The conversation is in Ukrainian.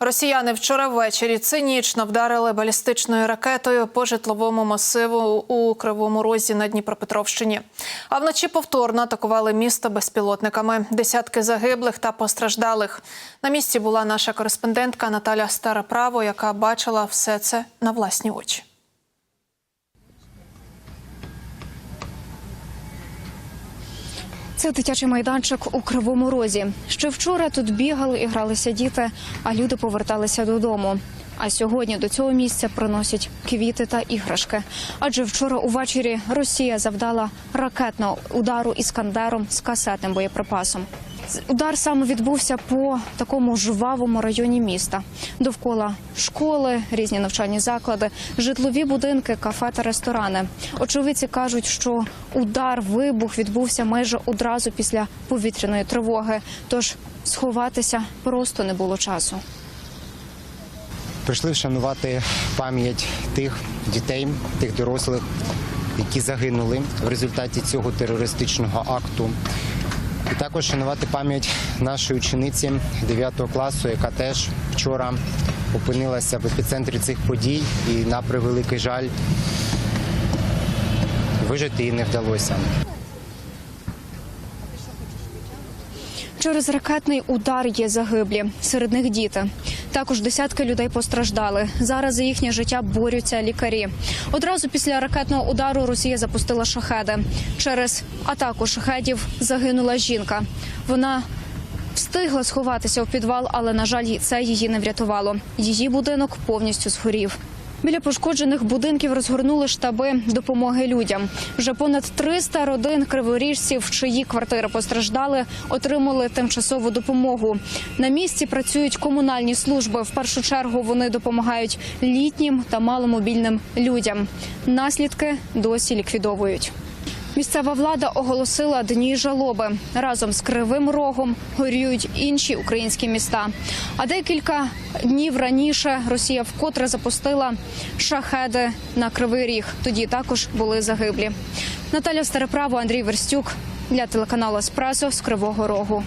Росіяни вчора ввечері цинічно вдарили балістичною ракетою по житловому масиву у Кривому Розі на Дніпропетровщині. А вночі повторно атакували місто безпілотниками. Десятки загиблих та постраждалих. На місці була наша кореспондентка Наталя Староправо, яка бачила все це на власні очі. Це дитячий майданчик у Кривому Розі. Ще вчора тут бігали і гралися діти, а люди поверталися додому. А сьогодні до цього місця приносять квіти та іграшки. Адже вчора увечері Росія завдала ракетного удару іскандером з касетним боєприпасом. Удар саме відбувся по такому жвавому районі міста. Довкола школи, різні навчальні заклади, житлові будинки, кафе та ресторани. Очевидці кажуть, що удар, вибух відбувся майже одразу після повітряної тривоги. Тож сховатися просто не було часу. Прийшли вшанувати пам'ять тих дітей, тих дорослих, які загинули в результаті цього терористичного акту. І також шанувати пам'ять нашої учениці 9 класу, яка теж вчора опинилася в епіцентрі цих подій, і на превеликий жаль вижити їй не вдалося. Через ракетний удар є загиблі. Серед них діти. Також десятки людей постраждали. Зараз за їхнє життя борються лікарі. Одразу після ракетного удару Росія запустила шахеди. Через атаку шахедів загинула жінка. Вона встигла сховатися у підвал, але на жаль, це її не врятувало. Її будинок повністю згорів. Біля пошкоджених будинків розгорнули штаби допомоги людям. Вже понад 300 родин криворіжців, чиї квартири постраждали, отримали тимчасову допомогу. На місці працюють комунальні служби. В першу чергу вони допомагають літнім та маломобільним людям. Наслідки досі ліквідовують. Місцева влада оголосила дні жалоби. Разом з Кривим Рогом горюють інші українські міста. А декілька днів раніше Росія вкотре запустила шахеди на Кривий Ріг. Тоді також були загиблі. Наталя Стареправо, Андрій Верстюк для телеканалу Еспресо з Кривого Рогу.